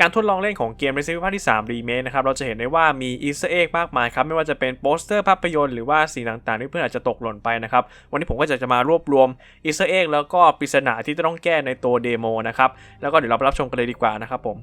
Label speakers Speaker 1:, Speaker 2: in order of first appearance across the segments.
Speaker 1: การทดลองเล่นของเกม Resident Evil ภาคที่3 Remake นะครับเราจะเห็นได้ว่ามีอีสเตอร์เอ็กมากมายครับไม่ว่าจะเป็นโปสเตอร์ภาพยนตร์หรือว่าสิ่งต่างๆ ที่เพื่อนอาจจะตกหล่นไปนะครับวันนี้ผมก็จะจะมารวบรวมอีสเตอร์เอ็กแล้วก็ปริศนาที่จะต้องแก้ในตัวเดโมนะครับแล้วก็เดี๋ยวเราไปรับชมกันเลยดีกว่านะครับผม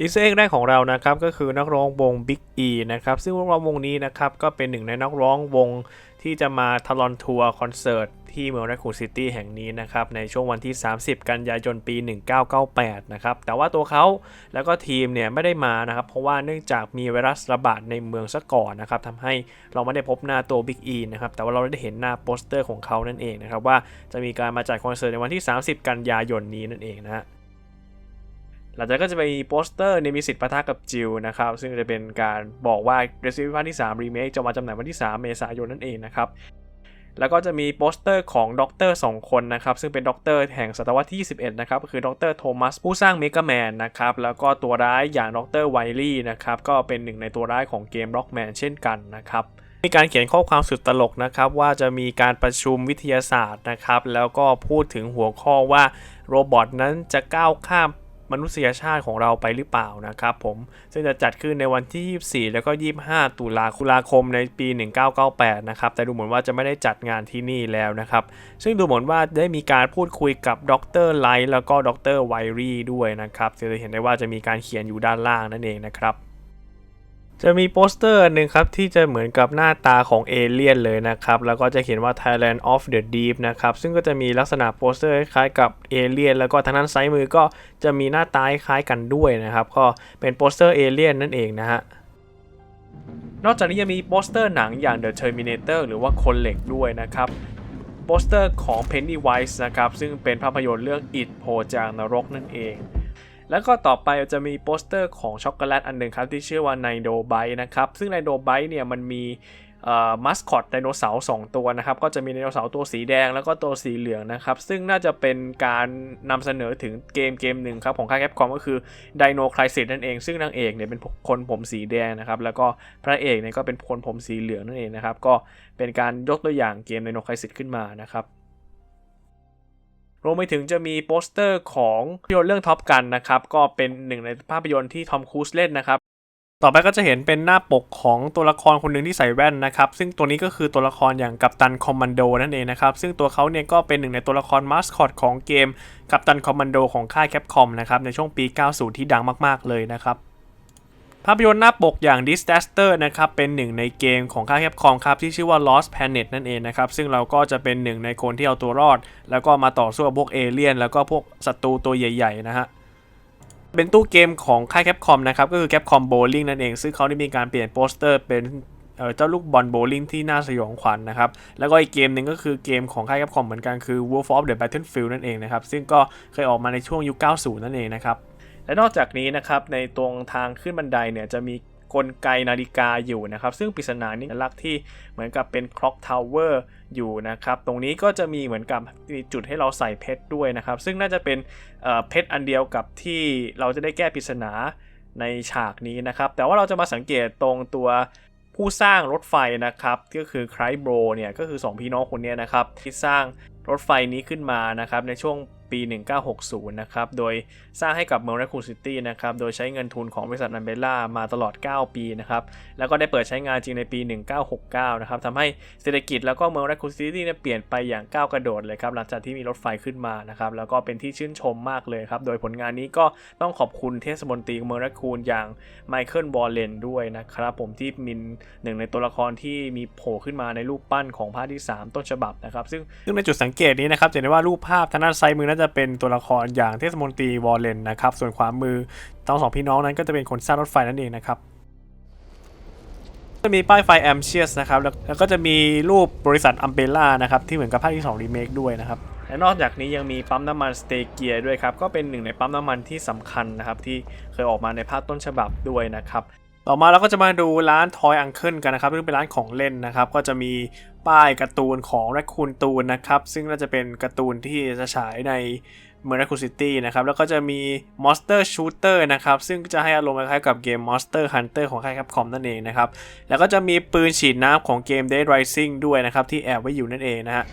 Speaker 1: อีสเอ็กแรกของเรานะครับก็คือนักร้องวง Big E นะครับซึ่งนักร้องวงนี้นะครับก็เป็นหนึ่งในนักร้องวง ที่จะมาทลอนทัวร์คอนเสิร์ตที่เมืองแรคคูนซิตี้แห่งนี้นะครับในช่วงวันที่ 30 กันยายนปี 1998 นะครับแต่ว่าตัวเขาแล้วก็ทีมเนี่ยไม่ได้มานะครับเพราะว่าเนื่องจากมีไวรัสระบาดในเมืองซะก่อนนะครับทำให้เราไม่ได้พบหน้าตัว Big E นะครับแต่ว่าเราได้เห็นหน้าโปสเตอร์ของเขานั่นเองนะครับว่าจะมีการมาจัดคอนเสิร์ตในวันที่ 30 กันยายนนี้นั่นเองนะฮะ หลังจากนั้นก็จะมีโปสเตอร์ในมีสิทธิ์ปะทะกับจิวนะครับ ซึ่งจะเป็นการบอกว่า Resident Evil ภาที่ 3 Remake จะมาจำหน่ายวันที่ 3 เมษายนนั่นเองนะครับ แล้วก็จะมีโปสเตอร์ของด็อกเตอร์2คนนะครับ ซึ่งเป็นด็อกเตอร์แห่งศตวรรษที่ 21 นะครับ ก็คือด็อกเตอร์โทมัสผู้สร้างเมกาแมนนะครับ แล้วก็ตัวร้ายอย่างด็อกเตอร์ไวลี่นะครับ ก็เป็นหนึ่งในตัวร้ายของเกม Rockman เช่นกันนะครับมีการเขียนข้อความสุดตลกนะครับว่าจะมีการประชุมวิทยาศาสตร์นะครับ แล้วก็พูดถึงหัวข้อว่าโรบอทนั้นจะก้าวข้าม มนุษยชาติของเราไปหรือเปล่านะครับผมซึ่งจะจัดขึ้นในวันที่ 24 แล้วก็ 25ตุลาตุลาคมในปี 1998 นะครับ แต่ดูเหมือนว่าจะไม่ได้จัดงานที่นี่แล้วนะครับ ซึ่งดูเหมือนว่าได้มีการพูดคุยกับดรไลท์แล้วก็ดรไวรี่ด้วยนะครับจะเห็นได้ว่าจะมีการเขียนอยู่ด้านล่างนั่นเองนะครับ จะมีโปสเตอร์หนึ่งครับ ที่จะเหมือนกับหน้าตาของเอเลี่ยนเลยนะครับ แล้วก็จะเขียนว่า Thailand of the Deep นะครับ ซึ่งก็จะมีลักษณะโปสเตอร์คล้ายกับเอเลี่ยนแล้วก็ทางด้านซ้ายมือก็จะมีหน้าตาคล้ายกันด้วยนะครับ ก็เป็นโปสเตอร์เอเลี่ยนนั่นเองนะฮะนอกจากนี้ยังมีโปสเตอร์หนังอย่าง The Terminator หรือว่าคนเหล็กด้วยนะครับโปสเตอร์ของ Pennywise นะครับ ซึ่งเป็นภาพยนตร์เรื่อง It โผล่จากนรกนั่นเอง แล้วก็ต่อไปจะมีโปสเตอร์ของช็อกโกแลตอันหนึ่งครับที่ชื่อว่าไนโดไบนะครับ ซึ่งไนโดไบเนี่ยมันมีมัสคอตไดโนเสาร์สองตัวนะครับ ก็จะมีไดโนเสาร์ตัวสีแดงแล้วก็ตัวสีเหลืองนะครับ ซึ่งน่าจะเป็นการนำเสนอถึงเกมเกมหนึ่งครับ ของค่ายแคปคอมก็คือ Dino Crisis นั่นเอง ซึ่งนางเอกเนี่ยเป็นคนผมสีแดงนะครับ แล้วก็พระเอกเนี่ยก็เป็นคนผมสีเหลืองนั่นเองนะครับ ก็เป็นการยกตัวอย่างเกม Dino Crisis ขึ้นมานะครับ รวมไปถึงจะมีโปสเตอร์ของภาพยนตร์เรื่องท็อปกันนะครับ ก็เป็นหนึ่งในภาพยนตร์ที่ทอมครูซเล่นนะครับ ต่อไปก็จะเห็นเป็นหน้าปกของตัวละครคนหนึ่งที่ใส่แว่นนะครับ ซึ่งตัวนี้ก็คือตัวละครอย่างกัปตันคอมมานโดนั่นเองนะครับ ซึ่งตัวเขาเนี่ยก็เป็นหนึ่งในตัวละครมาสคอตของเกมกัปตันคอมมานโดของค่ายแคปคอมนะครับในช่วงปี 90 ที่ดังมากๆเลยนะครับ ภาพยนตร์หน้าปกอย่าง Disaster นะครับ เป็นหนึ่งในเกมของค่ายแคปคอมครับ ที่ชื่อว่า Lost Planet นั่นเองนะครับ ซึ่งเราก็จะเป็นหนึ่งในคนที่เอาตัวรอด แล้วก็มาต่อสู้กับพวกเอเลี่ยน แล้วก็พวกศัตรูตัวใหญ่ ๆ นะฮะเป็นตู้เกมของค่ายแคปคอมนะครับ ก็คือแคปคอมโบลิ่งนั่นเอง ซึ่งเขาได้มีการเปลี่ยนโปสเตอร์เป็นเจ้าลูกบอลโบลิ่งที่น่าสยองขวัญนะครับ แล้วก็อีกเกมหนึ่งก็คือเกมของค่ายแคปคอมเหมือนกันคือ Wolf of the Battlefield นั่นเองนะครับ ซึ่งก็เคยออกมาในช่วงยุค 90 นั่นเองนะครับ และนอกจากนี้นะครับในตรงทางขึ้นบันไดเนี่ยจะมีกลไกนาฬิกาอยู่นะครับ ซึ่งปริศนานี้ลักษณ์ที่เหมือนกับเป็นคล็อกทาวเวอร์อยู่นะครับ ตรงนี้ก็จะมีเหมือนกับมีจุดให้เราใส่เพชรด้วยนะครับ ซึ่งน่าจะเป็นเเพชรอันเดียวกับที่เราจะได้แก้ปริศนาในฉากนี้นะครับ แต่ว่าเราจะมาสังเกตตรงตัวผู้สร้างรถไฟนะครับ ก็คือไครโบรเนี่ยก็คือ 2 พี่น้องคนนี้นะครับที่สร้าง รถไฟนี้ขึ้นมานะครับในช่วงปี 1960 นะครับ โดยสร้างให้กับเมืองแรคคูนซิตี้นะครับ โดยใช้เงินทุนของบริษัทนันเบล่ามาตลอด 9 ปีนะครับ แล้วก็ได้เปิดใช้งานจริงในปี 1969 นะครับทำให้เศรษฐกิจแล้วก็เมืองแรคคูนซิตี้เนี่ยเปลี่ยนไปอย่างก้าวกระโดดเลยครับ หลังจากที่มีรถไฟขึ้นมานะครับ แล้วก็เป็นที่ชื่นชมมากเลยครับ โดยผลงานนี้ก็ต้องขอบคุณเทศมนตรีเมืองแรคคูนอย่างไมเคิลวอลเลนด้วยนะครับ ผมที่มินหนึ่งในตัวละครที่มีโผล่ขึ้นมาในรูปปั้นของภาคที่ 3 ต้นฉบับนะครับ ซึ่งซึ่งในจุดสังเกตนี้นะครับจะเห็นได้ว่ารูปภาพทางด้านซ้ายมือน่าจะเป็นตัวละครอย่างเทศมนตรีวอลเลนนะครับส่วนขวามือทั้งสองพี่น้องนั้นก็จะเป็นคนสร้างรถไฟนั่นเองนะครับจะมีป้ายไฟแอมเชียสนะครับแล้วก็จะมีรูปบริษัทอัมเบล่านะครับที่เหมือนกับภาคที่2รีเมคด้วยนะครับและนอกจากนี้ยังมีปั๊มน้ำมันสเตเกียด้วยครับก็เป็นหนึ่งในปั๊มน้ำมันที่สำคัญนะครับที่เคยออกมาในภาคต้นฉบับด้วยนะครับต่อมาเราก็จะมาดูร้านทอยอังเคิลกันนะครับซึ่งเป็นร้านของเล่นนะครับ ก็จะมี ป้ายการ์ตูนของแรคคูนตูนนะครับ ซึ่งน่าจะเป็นการ์ตูนที่จะฉายในเมืองแรคคูนซิตี้นะครับ แล้วก็จะมี Monster Shooter นะครับ ซึ่งจะให้อารมณ์คล้ายกับเกม Monster Hunter ของค่ายแคปคอมนั่นเองนะครับ แล้วก็จะมีปืนฉีดน้ำของเกม Dead Rising ด้วยนะครับ ที่แอบไว้อยู่นั่นเองนะฮะ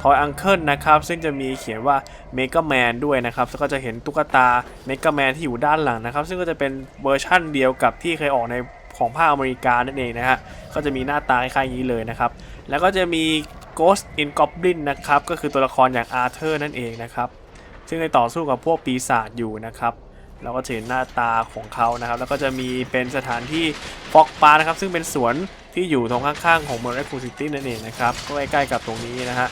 Speaker 1: ทอยอังเคิลนะครับ ซึ่งจะมีเขียนว่าเมก a แมนด้วยนะครับ แล้วก็จะเห็นตุ๊กตาเมก a แมนที่อยู่ด้านหลังนะครับ ซึ่งก็จะเป็นเวอร์ชั่นเดียวกับที่เคยออกในของภาคอเมริกานั่นเองนะฮะ ก็จะมีหน้าตาคล้ายๆนี้เลยนะครับ แล้วก็จะมี Ghost in Goblin นะครับ ก็คือตัวละครอย่างอาร์เธอร์นั่นเองนะครับ ซึ่งในต่อสู้กับพวกปีศาจอยู่นะครับเราก็จะเห็นหน้าตาของเขานะครับ แล้วก็จะมีเป็นสถานที่ฟอกปลานะครับ ซึ่งเป็นสวนที่อยู่ตรงข้างๆ ของเมืองแรคคูซิตี้นั่นเองนะครับก็ใกล้ๆกับตรงนี้นะฮะ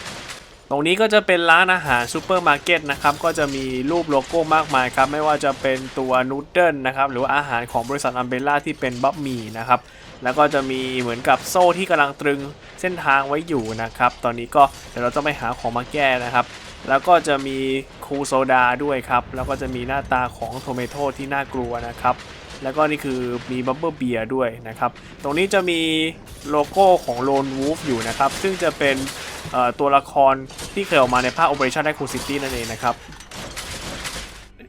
Speaker 1: ตรงนี้ก็จะเป็นร้านอาหารซูเปอร์มาร์เก็ตนะครับ ก็จะมีรูปโลโก้มากมายครับ ไม่ว่าจะเป็นตัวนูดเดิลนะครับ หรือว่าอาหารของบริษัทอัมเบล่าที่เป็นบัฟมี่นะครับ แล้วก็จะมีเหมือนกับโซ่ที่กำลังตรึงเส้นทางไว้อยู่นะครับ ตอนนี้ก็เดี๋ยวเราจะไปหาของมาแก้นะครับ แล้วก็จะมีคูโซดาด้วยครับ แล้วก็จะมีหน้าตาของโทเมโตที่น่ากลัวนะครับ แล้วก็นี่คือมีบับเบิลเบียร์ด้วยนะครับ ตรงนี้จะมีโลโก้ของโลนวูฟอยู่นะครับ ซึ่งจะเป็นตัวละครที่เคยออกมาในภาค Operation Raccoon City นั่นเองนะครับ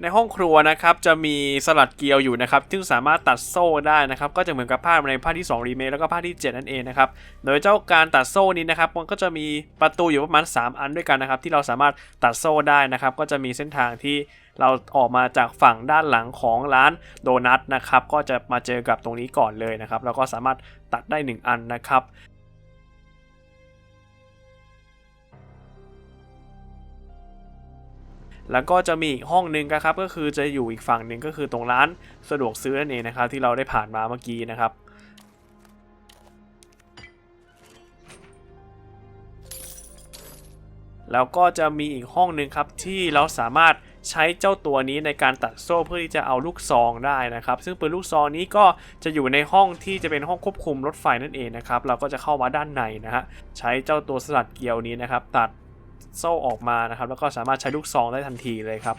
Speaker 1: ในห้องครัวนะครับจะมีสลัดเกลียวอยู่นะครับซึ่งสามารถตัดโซ่ได้นะครับก็จะเหมือนกับภาคในภาคที่2รีเมคแล้วก็ภาคที่ 7 นั่นเองนะครับโดยเจ้าการตัดโซ่นี้นะครับมันก็จะมีประตูอยู่ประมาณ 3 อันด้วยกันนะครับที่เราสามารถตัดโซ่ได้นะครับก็จะมีเส้นทางที่เราออกมาจากฝั่งด้านหลังของร้านโดนัทนะครับก็จะมาเจอกับตรงนี้ก่อนเลยนะครับแล้วก็สามารถตัดได้ 1 อันนะครับ แล้วก็จะมีอีกห้องหนึ่งนะครับก็คือจะอยู่อีกฝั่งหนึ่งก็คือตรงร้านสะดวกซื้อนั่นเองนะครับที่เราได้ผ่านมาเมื่อกี้นะครับแล้วก็จะมีอีกห้องหนึ่งครับที่เราสามารถใช้เจ้าตัวนี้ในการตัดโซ่เพื่อที่จะเอาลูกซองได้นะครับ ซึ่งปืนลูกซองนี้ก็จะอยู่ในห้องที่จะเป็นห้องควบคุมรถไฟนั่นเองนะครับ เราก็จะเข้ามาด้านในนะฮะใช้เจ้าตัวสลัดเกลียวนี้นะครับ ตัด โซ่ออกมานะครับ แล้วก็สามารถใช้ลูกซองได้ทันทีเลยครับ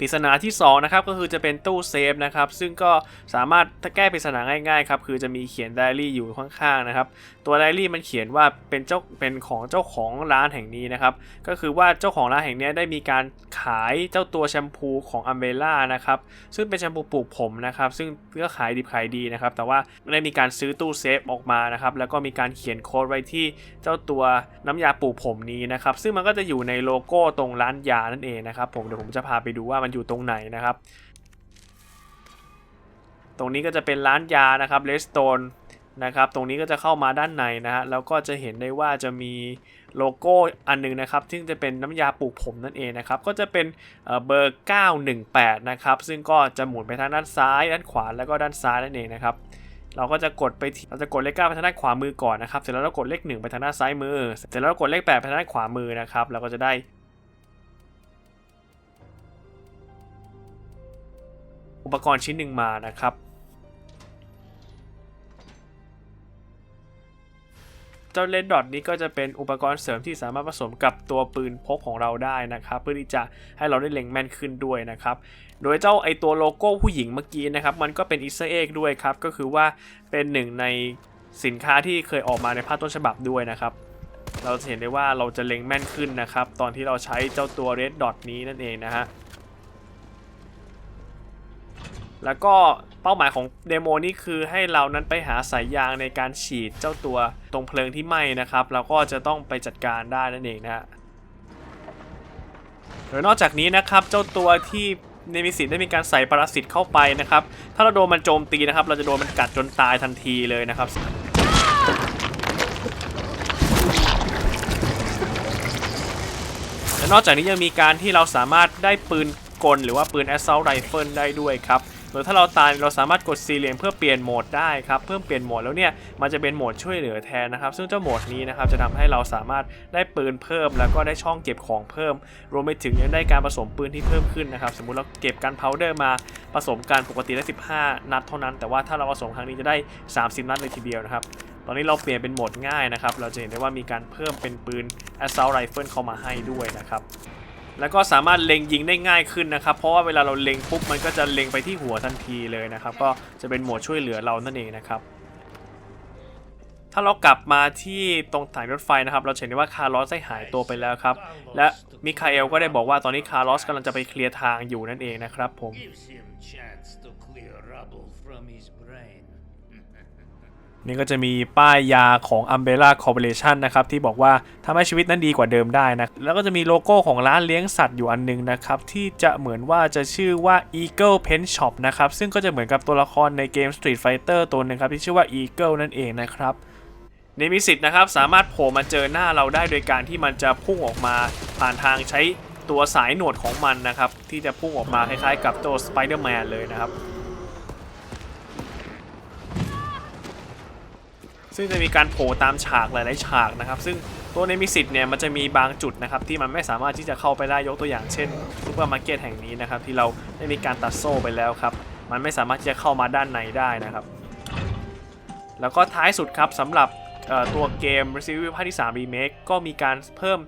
Speaker 1: ปริศนาที่2นะครับก็คือจะเป็นตู้เซฟนะครับซึ่งก็สามารถถ้าแก้ปริศนาง่ายๆครับคือจะมีเขียนไดอารี่อยู่ข้างๆนะครับตัวไดอารี่มันเขียนว่าเป็นเจ้าเป็นของเจ้าของร้านแห่งนี้นะครับก็คือว่าเจ้าของร้านแห่งนี้ได้มีการขายเจ้าตัวแชมพูของอัมเบล่านะครับซึ่งเป็นแชมพูปลูกผมนะครับซึ่งก็ขายดิบขายดีนะครับแต่ว่าได้มีการซื้อตู้เซฟออกมานะครับแล้วก็มีการเขียนโค้ดไว้ที่เจ้าตัวน้ำยาปลูกผมนี้นะครับซึ่งมันก็จะอยู่ในโลโก้ตรงร้านยานั่นเองนะครับผมเดี๋ยวผมจะพาไปดูว่ามันอยู่ตรงไหนนะครับ ตรงนี้ก็จะเป็นร้านยานะครับเลสโตนนะครับ ตรงนี้ก็จะเข้ามาด้านในนะฮะแล้วก็จะเห็นได้ว่าจะมีโลโก้อันหนึงนะครับ ซึ่งจะเป็นน้ำยาปลูกผมนั่นเองนะครับ ก็จะเป็นเอ่อเบอร์ 918 นะครับ ซึ่งก็จะหมุนไปทางด้านซ้าย ด้านขวา แล้วก็ด้านซ้ายนั่นเองนะครับ เราก็จะกดไป เราจะกดเลข9ไปทางด้านขวามือก่อนนะครับ เสร็จแล้วเรากดเลข1ไปทางด้านซ้ายมือ เสร็จแล้วเรากดเลข8ไปทางด้านขวามือนะครับ เราก็จะได้ อุปกรณ์ชิ้นหนึ่งมานะครับ เจ้าเลนดอทนี้ก็จะเป็นอุปกรณ์เสริมที่สามารถผสมกับตัวปืนพกของเราได้นะครับ เพื่อที่จะให้เราได้เล็งแม่นขึ้นด้วยนะครับ โดยเจ้าไอตัวโลโก้ผู้หญิงเมื่อกี้นะครับ มันก็เป็นอีสเตอร์เอ็กด้วยครับ ก็คือว่าเป็นหนึ่งในสินค้าที่เคยออกมาในภาคต้นฉบับด้วยนะครับเราจะเห็นได้ว่าเราจะเล็งแม่นขึ้นนะครับ ตอนที่เราใช้เจ้าตัวเรดดอทนี้นั่นเองนะฮะ แล้วก็เป้าหมายของเดโมนี่คือให้เรานั้นไปหาสายยางในการฉีดเจ้าตัวตรงเพลิงที่ไหม้นะครับ เราก็จะต้องไปจัดการได้นั่นเองนะฮะโดยนอกจากนี้นะครับเจ้าตัวที่เนมิสิตได้มีการใส่ปรสิตเข้าไปนะครับ ถ้าเราโดนมันโจมตีนะครับ เราจะโดนมันกัดจนตายทันทีเลยนะครับและนอกจากนี้ยังมีการที่เราสามารถได้ปืนกลหรือว่าปืน assault rifle ได้ด้วยครับ โดยถ้าเราตายเราสามารถกดซีเรียนเพื่อเปลี่ยนโหมดได้ครับเพิ่มเปลี่ยนโหมดแล้วเนี่ยมันจะเป็นโหมดช่วยเหลือแทนนะครับ ซึ่งเจ้าโหมดนี้นะครับจะทำให้เราสามารถได้ปืนเพิ่ม แล้วก็ได้ช่องเก็บของเพิ่ม รวมไปถึงยังได้การผสมปืนที่เพิ่มขึ้นนะครับ สมมุติเราเก็บกันพาเดอร์มาผสมกันปกติได้ 15 นัดเท่านั้น แต่ว่าถ้าเราผสมครั้งนี้จะได้ 30 นัดเลยทีเดียวนะครับตอนนี้เราเปลี่ยนเป็นโหมดง่ายนะครับ เราจะเห็นได้ว่ามีการเพิ่มเป็นปืน assault rifle เข้ามาให้ด้วยนะครับ แล้วก็สามารถเล็งยิงได้ง่ายขึ้นนะครับ เพราะว่าเวลาเราเล็งปุ๊บมันก็จะเล็งไปที่หัวทันทีเลยนะครับ ก็จะเป็นโหมดช่วยเหลือเรานั่นเองนะครับ ถ้าเรากลับมาที่ตรงสถายรถไฟนะครับ เราเห็นได้ว่าคาร์ลอสได้หายตัวไปแล้วครับ และมิคาเอลก็ได้บอกว่าตอนนี้คาร์ลอสกำลังจะไปเคลียร์ทางอยู่นั่นเองนะครับผม นี่ก็จะมีป้ายยาของ Umbrella Corporation นะครับ ที่บอกว่าทำให้ชีวิตนั้นดีกว่าเดิมได้นะ แล้วก็จะมีโลโก้ของร้านเลี้ยงสัตว์อยู่อันนึงนะครับ ที่จะเหมือนว่าจะชื่อว่า Eagle Pen Shop นะครับ ซึ่งก็จะเหมือนกับตัวละครในเกม Street Fighter ตัวหนึงครับ ที่ชื่อว่า Eagle นั่นเองนะครับนมิสิตนะครับสามารถโผล่มาเจอหน้าเราได้โดยการที่มันจะพุ่งออกมาผ่านทางใช้ตัวสายหนวดของมันนะครับ ที่จะพุ่งออกมาคล้ายๆ กับตัวสไปเดอร์แมนเลยนะครับ ซึ่งจะมีการโผล่ตามฉากหลายๆฉากนะครับ ซึ่งตัวเนมิสิตเนี่ยมันจะมีบางจุดนะครับที่มันไม่สามารถที่จะเข้าไปได้ยกตัวอย่างเช่นซูเปอร์มาร์เก็ตแห่งนี้นะครับที่เราได้มีการตัดโซ่ไปแล้วครับมันไม่สามารถที่จะเข้ามาด้านในได้นะครับ แล้วก็ท้ายสุดครับสำหรับตัวเกม Resident Evil ภาคที่3 Remake ก็มีการเพิ่ม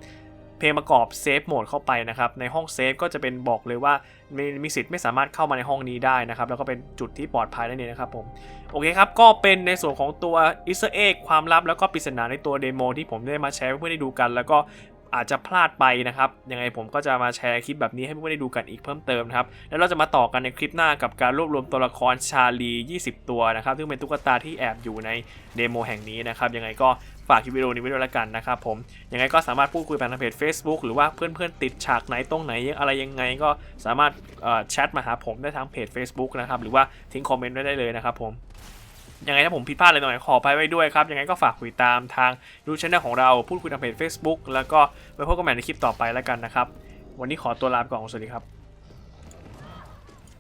Speaker 1: เพลงประกอบเซฟโหมดเข้าไปนะครับ ในห้องเซฟก็จะเป็นบอกเลยว่า มีมีสิทธิ์ไม่สามารถเข้ามาในห้องนี้ได้นะครับ แล้วก็เป็นจุดที่ปลอดภัยนั่นเองนะครับผม โอเคครับ ก็เป็นในส่วนของตัว Easter egg ความลับแล้วก็ปริศนาในตัวเดโมที่ผมได้มาแชร์เพื่อนได้ดูกัน แล้วก็อาจจะพลาดไปนะครับ ยังไงผมก็จะมาแชร์คลิปแบบนี้ให้เพื่อนได้ดูกันอีกเพิ่มเติมนะครับ แล้วเราจะมาต่อกันในคลิปหน้ากับการรวบรวมตัวละครชาลี 20 ตัวนะครับ ซึ่งเป็นตุ๊กตาที่แอบอยู่ในเดโมแห่งนี้นะครับ ยังไงก็ากคลิปวิดีโอนี้ไว้ด้วยละกันนะครับผมยังไงก็สามารถพูดคุยผ่านทางเพจ Facebook หรือว่าเพื่อนๆติดฉากไหนตรงไหนอะไรยังไงก็สามารถแชทมาหาผมได้ทางเพจ Facebook นะครับหรือว่าทิ้งคอมเมนต์ไว้ได้เลยนะครับผมยังไงถ้าผมผิดพลาดอะไรตรงไหนขออภัยไว้ด้วยครับ ยังไงก็ฝากคุยตามทางดูช anel ของเราพูดคุยทางเพจ Facebook แล้วก็ไว้พบกันใหม่ในคลิปต่อไปแล้วกันนะครับ วันนี้ขอตัวลาไปก่อนสวัสดีครับ